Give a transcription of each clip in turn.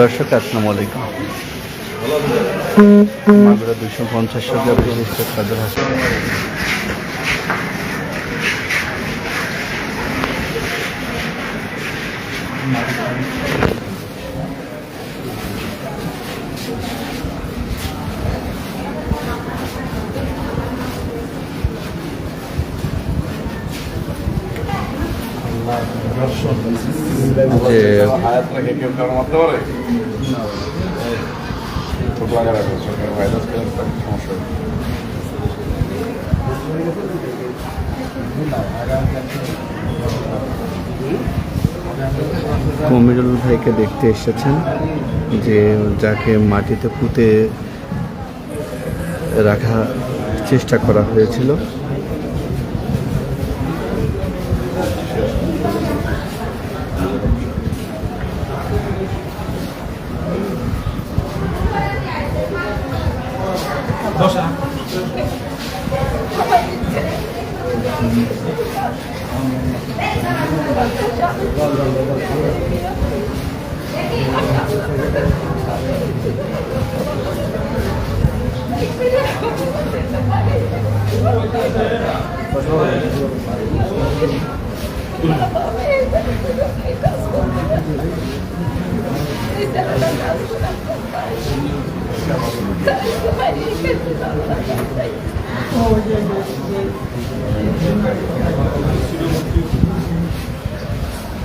দর্শক আসসালামু আলাইকুম। মাগুরা দুশো পঞ্চাশ টাকা প্রতিষ্ঠা সদর হাসপাতাল যে। কমিরুল ভাইকে দেখতে এসেছেন যে যাকে মাটিতে পুঁতে রাখা চেষ্টা করা হয়েছিল এগুলো টেনশন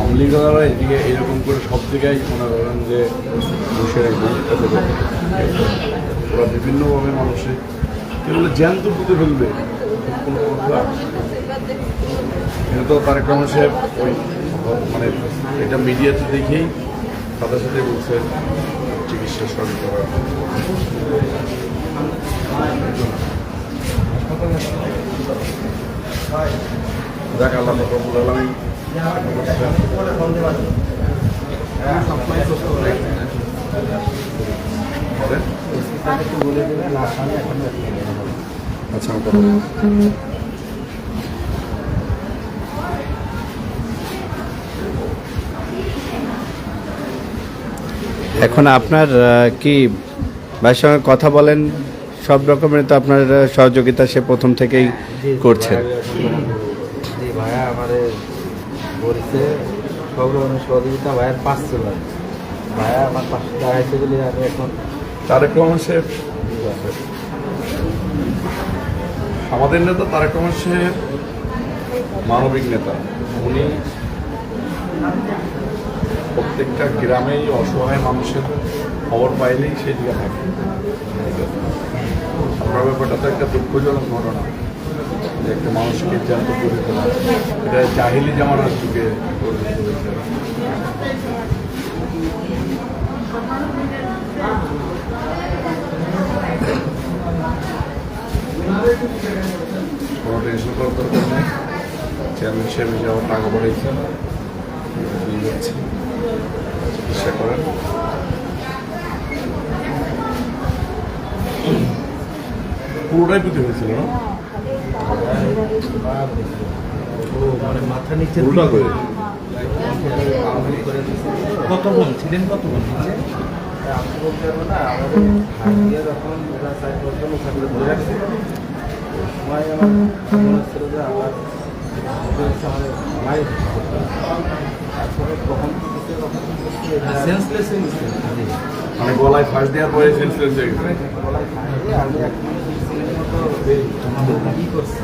আমলিগরা এদিকে এরকম করে সব জায়গায় মনে করেন যে বসে একদম ওরা বিভিন্নভাবে মানুষে এগুলো জ্যান্ত পুঁতে ফেলবে। কোনো কথা এটা তো তারেক রহমান সাহেব ওই মানে এটা মিডিয়াতে দেখেই সাথে সাথে বলছে, চিকিৎসা শুরু আচ্ছা। এখন আপনার কি ভাইয়ের সঙ্গে কথা বলেন? সব রকমের তো আপনার সহযোগিতা সে প্রথম থেকেই করছে। ভাইয়া আমাদের বলছে সব রকমের সহযোগিতা ভাইয়ের পাঁচ ছিল ভাইয়া আমার পাশে দাঁড়াইছে বলে আমি এখন তারেক রহমান সাহেব। আমাদের নেতা তারেক রহমান সাহেব মানবিক নেতা। উনি প্রত্যেকটা গ্রামেই অসহায় মানুষের খবর পাইলেই সেই দিকে থাকে। আপনার ব্যাপারটা তো একটা দুঃখজনক ঘটনা। যে একটা মানুষকে জ্যান্ত করে তোলা এটা জাহিলি জামানার যুগে। কোনো টেনশন করার দরকার নেই। চেয়ারম্যান সাহেব যাওয়ার টাকা যাচ্ছি। চিকিৎসা করেন। পুরোটাই পুঁতে হয়েছিল না? ও মানে মাথা নিচে পুরোটা করে। কতক্ষণ ছিলেন কতক্ষণ নিচে? আমি বলতে পারব না আমাদের হাঁটিয়ে যখন ওরা সাইড করতেন ওখানে ধরে রাখছে সময় আমার মনে হচ্ছিল যে আমার মনে গলায় ফাঁস দেওয়ার পরে সেন্সলেস হয়ে গেছে। গলায় ফাঁসিয়ে আমি এখন ছেলের মতো ই করছি?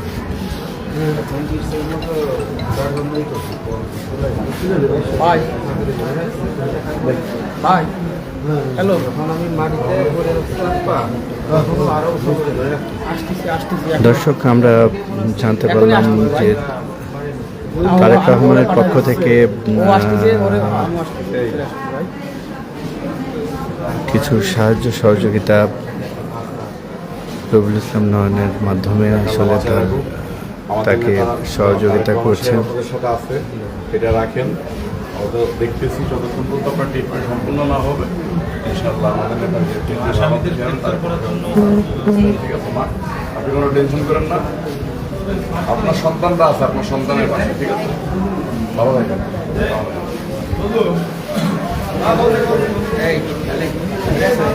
হ্যালো দর্শক আমরা জানতে পারলাম যে তারেক রহমানের পক্ষ থেকে কিছু সাহায্য সহযোগিতা রবিউল ইসলাম নয়নের মাধ্যমে আসলে তার তাকে সহযোগিতা করছেন। আছে এটা রাখেন। দেখতেছি যতক্ষণ পর্যন্ত আপনার ট্রিটমেন্ট সম্পূর্ণ না হবে ইনশাল্লাহ আমাদের জন্য ঠিক আছে মা আপনি কোনো টেনশন করেন না। আপনার সন্তানরা আছে আপনার সন্তানের পাশে ঠিক আছে? ভালো থাকেন। এই, ঠিক আছে।